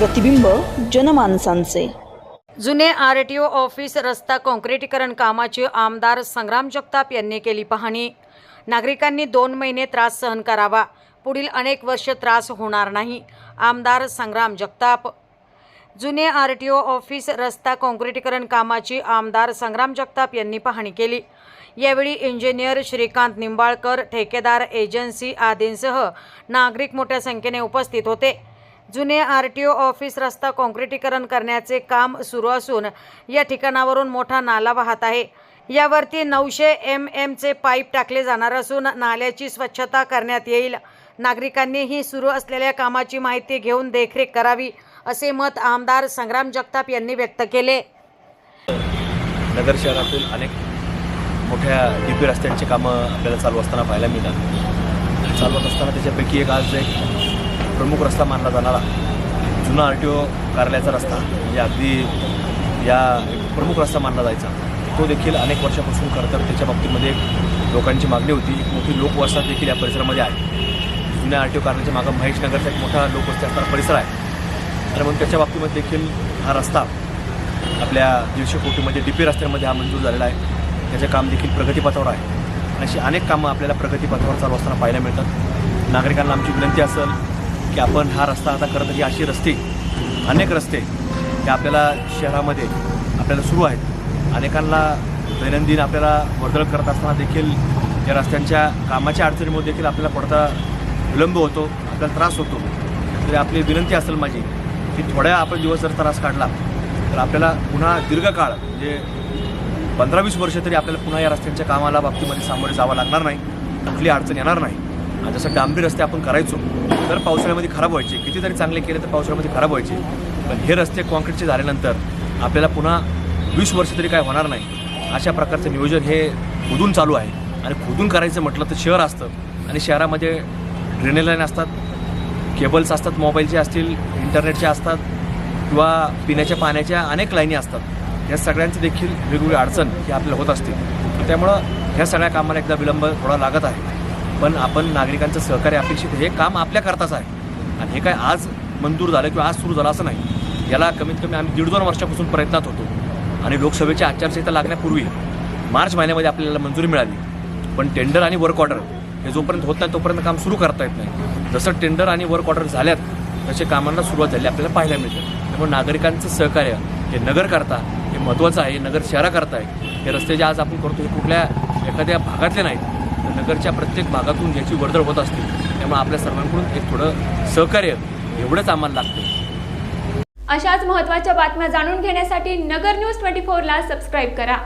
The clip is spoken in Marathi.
प्रतिबिंब जनमानसांचे. जुने आर टी ओ ऑफिस रस्ता काँक्रिटीकरण कामाची आमदार संग्राम जगताप यांनी केली पाहणी. नागरिकांनी दोन महिने त्रास सहन करावा. पुढील अनेक वर्ष त्रास होणार नाही आमदार संग्राम जगताप. जुने आर टी ओ ऑफिस रस्ता काँक्रिटीकरण कामाची आमदार संग्राम जगताप यांनी पाहणी केली. यावेळी इंजिनियर श्रीकांत निंबाळकर ठेकेदार एजन्सी आदींसह नागरिक मोठ्या संख्येने उपस्थित होते. जुने आर टी ओ ऑफिस रस्ता काँक्रिटीकरण करण्याचे काम सुरू असून या ठिकाणावरून मोठा नाला वाहत आहे. यावरती नऊशे एम एमचे पाईप टाकले जाणार असून नाल्याची स्वच्छता करण्यात येईल. नागरिकांनी ही सुरू असलेल्या कामाची माहिती घेऊन देखरेख करावी असे मत आमदार संग्राम जगताप यांनी व्यक्त केले. नगर शहरातील अनेक मोठ्या डी पी रस्त्यांची कामं आपल्याला चालू असताना पाहायला मिळतात. चालवत असताना त्याच्यापैकी एक आज एक प्रमुख रस्ता मानला जाणारा जुना आर टी ओ कार्यालयाचा रस्ता. म्हणजे अगदी या एक प्रमुख रस्ता मानला जायचा. तो देखील अनेक वर्षापासून खरं तर त्याच्या बाबतीमध्ये लोकांची मागणी होती. एक मोठी लोकवस्ता देखील या परिसरामध्ये आहे. जुन्या आर टी ओ कार्यालयाच्या मागं महेश नगरचा एक मोठा लोकवस्ती असणारा परिसर आहे. आणि मग त्याच्या बाबतीमध्ये देखील हा रस्ता आपल्या दीडशे कोटीमध्ये डी पी रस्त्यामध्ये हा मंजूर झालेला आहे. त्याचे काम देखील प्रगतीपथावर आहे. आणि अशी अनेक कामं आपल्याला प्रगतीपथावर चालू असताना पाहायला मिळतात. नागरिकांना आमची विनंती असेल की आपण हा रस्ता आता करत ही अशी रस्ते अनेक रस्ते हे आपल्याला शहरामध्ये आपल्याला सुरू आहेत. अनेकांना दैनंदिन आपल्याला वर्दळ करत असताना देखील या रस्त्यांच्या कामाच्या अडचणीमुळे देखील आपल्याला पडता विलंब होतो आपल्याला त्रास होतो. तरी आपली विनंती असेल माझी की थोड्या आपण दिवस जर त्रास काढला तर आपल्याला पुन्हा दीर्घकाळ म्हणजे पंधरा वीस वर्ष तरी आपल्याला पुन्हा या रस्त्यांच्या कामाला बाबतीमध्ये सामोरे जावं लागणार नाही. कुठली अडचण येणार नाही. जसं डांबरी रस्ते आपण करायचो तर पावसाळ्यामध्ये खराब व्हायचे. कितीतरी चांगले केले तर पावसाळ्यामध्ये खराब व्हायचे. पण हे रस्ते कॉन्क्रीटचे झाल्यानंतर आपल्याला पुन्हा वीस वर्ष तरी काय होणार नाही. अशा प्रकारचं नियोजन हे खोदून चालू आहे. आणि खोदून करायचं म्हटलं तर शहर असतं. आणि शहरामध्ये ड्रेनेज लाईन असतात केबल्स असतात मोबाईलचे असतील इंटरनेटचे असतात किंवा पिण्याच्या पाण्याच्या अनेक लाईनी असतात. या सगळ्यांचं देखील वेगवेगळी अडचण ही आपल्याला होत असते. त्यामुळं ह्या सगळ्या कामाला एकदा विलंब थोडा लागत आहे. पण आपण नागरिकांचं सहकार्य अपेक्षित हे काम आपल्याकरताच आहे. आणि हे काय आज मंजूर झालं किंवा आज सुरू झालं असं नाही. याला कमीत कमी आम्ही दीड दोन वर्षापासून प्रयत्नात होतो. आणि लोकसभेची आचारसंहिता लागण्यापूर्वी मार्च महिन्यामध्ये आपल्याला मंजुरी मिळाली. पण टेंडर आणि वर्क ऑर्डर हे जोपर्यंत होत नाही तोपर्यंत काम सुरू करता येत नाही. जसं टेंडर आणि वर्क ऑर्डर झाल्यात तसे कामांना सुरुवात झाली आपल्याला पाहायला मिळते. त्यामुळे नागरिकांचं सहकार्य हे नगर करता हे महत्त्वाचं आहे नगर शहराकरता आहे. हे रस्ते जे आज आपण करतो हे कुठल्या एखाद्या भागातले नाहीत. नगरच्या प्रत्येक भागातून याची वर्दळ होत असते. त्यामुळे आपल्या सर्वांकडून एक थोडं सहकार्य एवढंच आम्हाला लागतं अशाच महत्त्वाच्या बातम्या जाणून घेण्यासाठी नगर न्यूज ट्वेंटी फोरला सबस्क्राईब करा.